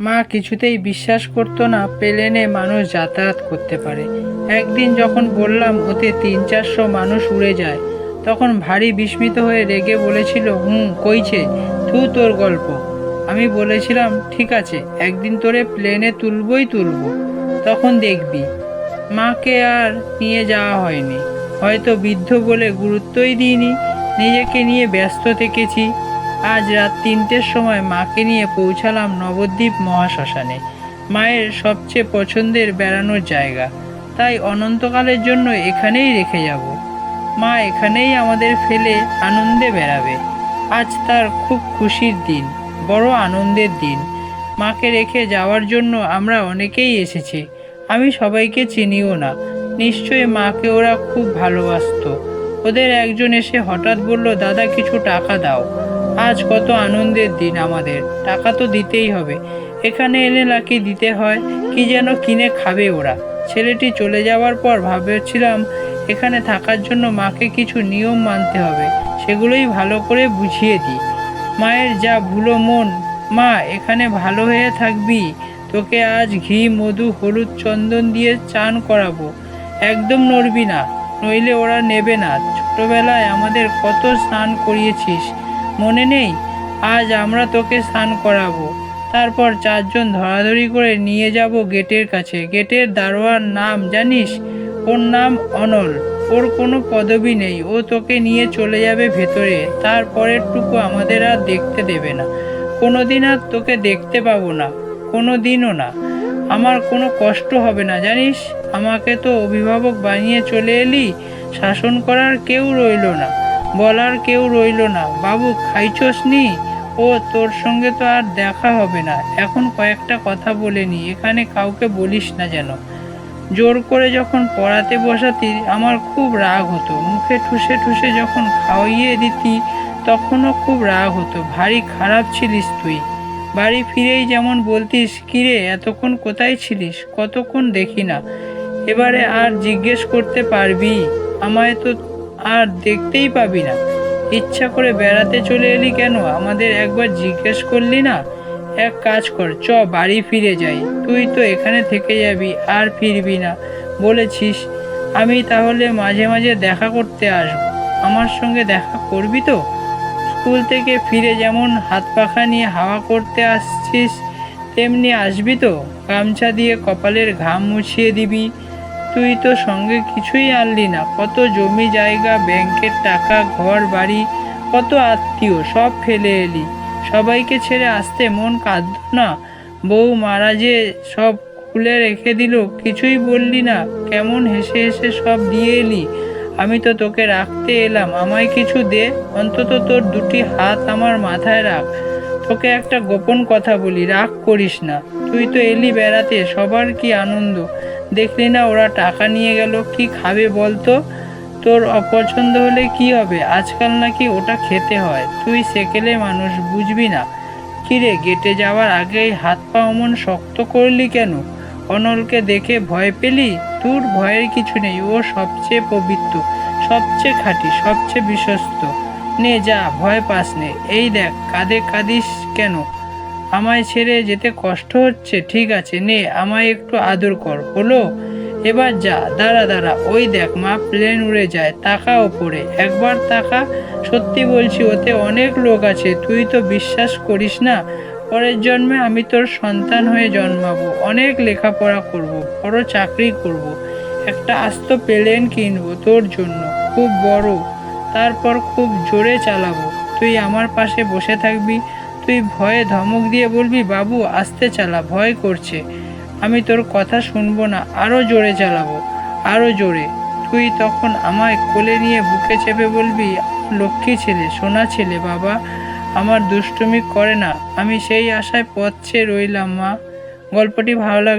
মা কিছুতেই বিশ্বাস করতো না, প্লেনে মানুষ যাতায়াত করতে পারে। একদিন যখন বললাম, ওতে তিন চারশো মানুষ উড়ে যায়। তখন ভারী বিস্মিত হয়ে রেগে বলেছিল, হুম, কইছে তু তোর গল্প। আমি বলেছিলাম, ঠিক আছে, একদিন তোরে প্লেনে তুলবই তুলব, তখন দেখবি। মাকে আর নিয়ে যাওয়া হয়নি। হয়তো বৃদ্ধ বলে গুরুত্বই দিইনি, নিজেকে নিয়ে ব্যস্ত থেকেছি। আজ রাত তিনটের সময় মাকে নিয়ে পৌঁছালাম নবদ্বীপ মহাশ্মশানে। মায়ের সবচেয়ে পছন্দের বেড়ানোর জায়গা। তাই অনন্তকালের জন্য এখানেই রেখে যাব। মা এখানেই আমাদের ফেলে আনন্দে বেড়াবে। আজ তার খুব খুশির দিন, বড় আনন্দের দিন। মাকে রেখে যাওয়ার জন্য আমরা অনেকেই এসেছি। আমি সবাইকে চিনিও না। নিশ্চয়ই মাকে ওরা খুব ভালোবাসতো। ওদের একজন এসে হঠাৎ বলল, দাদা, কিছু টাকা দাও। আজ কত আনন্দের দিন আমাদের, টাকা তো দিতেই হবে। এখানে এলে নাকি দিতে হয়, কি যেন কিনে খাবে ওরা। ছেলেটি চলে যাওয়ার পর ভাবছিলাম, এখানে থাকার জন্য মাকে কিছু নিয়ম মানতে হবে, সেগুলোই ভালো করে বুঝিয়ে দিই। মায়ের যা ভুলো মন, মা, এখানে ভালো হয়ে থাকবি, তোকে আজ ঘি, মধু, হলুদ, চন্দন দিয়ে চান করাবো। একদম নড়বি না, নইলে ওরা নেবে না। ছোটবেলায় আমাদের কত স্নান করিয়েছিস মনে নেই, আজ আমরা তোকে স্নান করাবো। তারপর চারজন ধরাধরি করে নিয়ে যাব গেটের কাছে। গেটের দারোয়ার নাম জানিস? ওর নাম অনল। ওর কোনো পদবি নেই। ও তোকে নিয়ে চলে যাবে ভেতরে। তারপরেরটুকু আমাদের আর দেখতে দেবে না। কোনো দিন আর তোকে দেখতে পাবো না। কোনো দিনও না। আমার কোনো কষ্ট হবে না, জানিস? আমাকে তো অভিভাবক বানিয়ে চলে এলি, শাসন করার কেউ রইল না। বলার কেউ রইল না। বাবু খাইছস নি ও, তোর সঙ্গে তো আর দেখা হবে না। এখন কয়েকটা কথা বলে নি। এখানে কাউকে বলিস না যেন। জোর করে যখন পড়াতে বসাতি, আমার খুব রাগ হতো। মুখে ঠুসে ঠুসে যখন খাওয়িয়ে দিতি, তখনও খুব রাগ হতো। ভারী খারাপ ছিলিস তুই। বাড়ি ফিরেই যেমন বলতিস, কিরে, এতক্ষণ কোথায় ছিলিস? কতক্ষণ দেখি না। এবারে আর জিজ্ঞেস করতে পারবি? আমায় তো আর দেখতেই পাবি না। ইচ্ছা করে বেড়াতে চলে এলি কেন? আমাদের একবার জিজ্ঞেস করলি না? এক কাজ কর, চ, বাড়ি ফিরে যাই। তুই তো এখানে থেকে যাবি, আর ফিরবি না। বলেছিস, আমি তাহলে মাঝে মাঝে দেখা করতে আসব। আমার সঙ্গে দেখা করবি তো? স্কুল থেকে ফিরে যেমন হাত পাখা নিয়ে হাওয়া করতে আসছিস, তেমনি আসবি তো? গামছা দিয়ে কপালের ঘাম মুছিয়ে দিবি। তুই তো সঙ্গে কিছুই আনলি না। কত জমি জায়গা, ব্যাংকের টাকা, ঘর, বাড়ি, কত আত্মীয়, সব ফেলে এলি। সবাইকে ছেড়ে আসতে মন কাঁদত না। বউ মারা যে সব খুলে রেখে দিল, কিছুই বললি না। কেমন হেসে হেসে সব দিয়ে এলি। আমি তো তোকে রাখতে এলাম। আমায় কিছু দে। অন্তত তোর দুটি হাত আমার মাথায় রাখ। তোকে একটা গোপন কথা বলি, রাগ করিস না। তুই তো এলি বেড়াতে, সবার কি আনন্দ? দেখলি না ওরা টাকা নিয়ে গেল? কি খাবে বলতো? তোর অপছন্দ হলে কি হবে? আজকাল নাকি ওটা খেতে হয়। তুই সেকেলে মানুষ, বুঝবি না। কিরে, গেটে যাওয়ার আগেই হাত পা অমন শক্ত করলি কেন? অনলকে দেখে ভয় পেলি? তোর ভয়ের কিছু নেই। ও সবচেয়ে পবিত্র, সবচেয়ে খাঁটি, সবচেয়ে বিশ্বস্ত। নে, যা, ভয় পাস নে। এই দেখ, কাঁদে কাঁদিস কেন? আমায় ছেড়ে যেতে কষ্ট হচ্ছে, ঠিক আছে, নে, আমায় একটু আদর কর, হলো? এবার যা, দাঁড়া দাঁড়া, ওই দেখ, মা প্লেন উড়ে যায়, তাকা ওপরে, একবার তাকা, সত্যি বলছি, ওতে অনেক লোক আছে, তুই তো বিশ্বাস করিস না, পরের জন্মে আমি তোর সন্তান হয়ে জন্মাবো, অনেক লেখাপড়া করব, বড় চাকরি করব, একটা আস্ত প্লেন কিনবো তোর জন্য, খুব বড়, তারপর খুব জোরে চালাবো, তুই আমার পাশে বসে থাকবি তুই ভয়ে ধমক দিয়ে বলবি, বাবু, আস্তে চালা, ভয় করছে। আমি তোর কথা শুনব না আরও জোরে চালাবো আরও জোরে। তুই তখন আমায় কোলে নিয়ে বুকে চেপে বলবি, লক্ষ্মী ছেলে, সোনা ছেলে, বাবা, আমার দুষ্টুমি করে না। আমি সেই আশায় পথ চেয়ে রইলাম, মা। গল্পটি ভালো লাগল